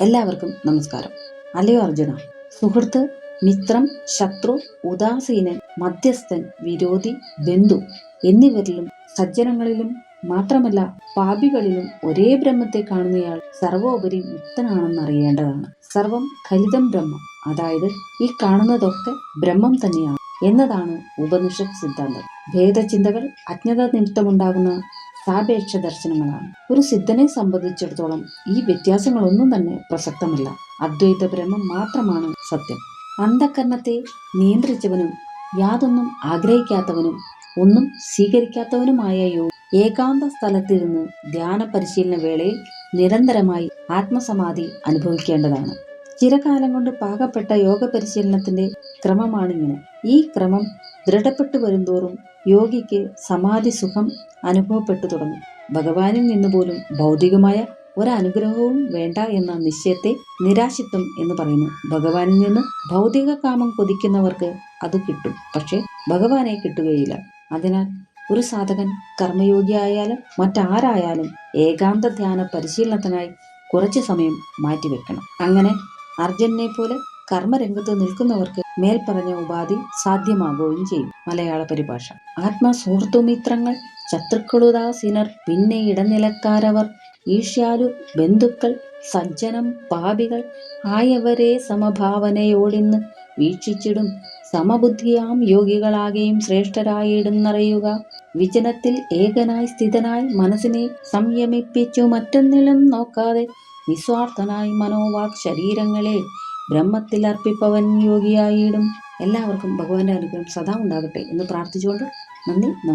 എല്ലാവർക്കും നമസ്കാരം. അല്ലയോ അർജുന? സുഹൃത്ത് മിത്രം ശത്രു ഉദാസീനൻ മധ്യസ്ഥൻ വിരോധി ബന്ധു എന്നിവരിലും സജ്ജനങ്ങളിലും മാത്രമല്ല പാപികളിലും ഒരേ ബ്രഹ്മത്തെ കാണുന്നയാൾ സർവോപരി മുക്തനാണെന്ന് അറിയേണ്ടതാണ് സർവം ഖലിതം ബ്രഹ്മം. അതായത് ഈ കാണുന്നതൊക്കെ ബ്രഹ്മം തന്നെയാണ് എന്നതാണ് ഉപനിഷത് സിദ്ധാന്തം. ഭേദചിന്തകൾ അജ്ഞത നിമിത്തമുണ്ടാകുന്ന സാപേക്ഷ ദർശനങ്ങളാണ്. ഒരു സിദ്ധനെ സംബന്ധിച്ചിടത്തോളം ഈ വ്യത്യാസങ്ങളൊന്നും തന്നെ പ്രസക്തമല്ല. അദ്വൈത ബ്രഹ്മം മാത്രമാണ് സത്യം. അന്ധകരണത്തെ നിയന്ത്രിച്ചവനും യാതൊന്നും ആഗ്രഹിക്കാത്തവനും ഒന്നും സ്വീകരിക്കാത്തവനുമായ യോഗ ഏകാന്ത സ്ഥലത്തിരുന്ന് ധ്യാന പരിശീലന വേളയിൽ നിരന്തരമായി ആത്മസമാധി അനുഭവിക്കേണ്ടതാണ്. ചിരകാലം കൊണ്ട് പാകപ്പെട്ട യോഗ പരിശീലനത്തിന്റെ ക്രമമാണിങ്ങനെ. ഈ ക്രമം ദൃഢപ്പെട്ടു വരുന്തോറും യോഗിക്ക് സമാധി സുഖം അനുഭവപ്പെട്ടു തുടങ്ങി. ഭഗവാനിൽ നിന്ന് പോലും ഭൗതികമായ ഒരനുഗ്രഹവും വേണ്ട എന്ന നിശ്ചയത്തെ നിരാശിത്വം എന്ന് പറയുന്നു. ഭഗവാനിൽ നിന്ന് ഭൗതിക കാമം കൊതിക്കുന്നവർക്ക് അത് കിട്ടും. പക്ഷേ ഭഗവാനെ കിട്ടുകയില്ല. അതിനാൽ ഒരു സാധകൻ കർമ്മയോഗിയായാലും മറ്റാരായാലും ഏകാന്ത ധ്യാന പരിശീലനത്തിനായി കുറച്ചു സമയം മാറ്റിവെക്കണം. അങ്ങനെ അർജുനെ പോലെ കർമ്മരംഗത്ത് നിൽക്കുന്നവർക്ക് മേൽപ്പറഞ്ഞ ഉപാധി സാധ്യമാകുകയും ചെയ്യും. മലയാള പരിഭാഷ. ആത്മസുഹൃത്തുമിത്രങ്ങൾ ശത്രുക്കളുദാസീനർ പിന്നെ ഇടനിലക്കാരവർ ഈഷ്യാലു ബന്ധുക്കൾ സജ്ജനം പാപികൾ ആയവരെ സമഭാവനയോടിന്ന് വീക്ഷിച്ചിടും. സമബുദ്ധിയാം യോഗികളാകെയും ശ്രേഷ്ഠരായിടുന്നറിയുക. വിജനത്തിൽ ഏകനായി സ്ഥിതനായി മനസ്സിനെ സംയമിപ്പിച്ചു മറ്റൊന്നിലും നോക്കാതെ നിസ്വാർത്ഥനായി മനോവാക് ശരീരങ്ങളെ ബ്രഹ്മത്തിൽ അർപ്പിപ്പവൻ യോഗിയായിടും. എല്ലാവർക്കും ഭഗവാന്റെ അനുഗ്രഹം സദാ ഉണ്ടാകട്ടെ എന്ന് പ്രാർത്ഥിച്ചുകൊണ്ട് നന്ദി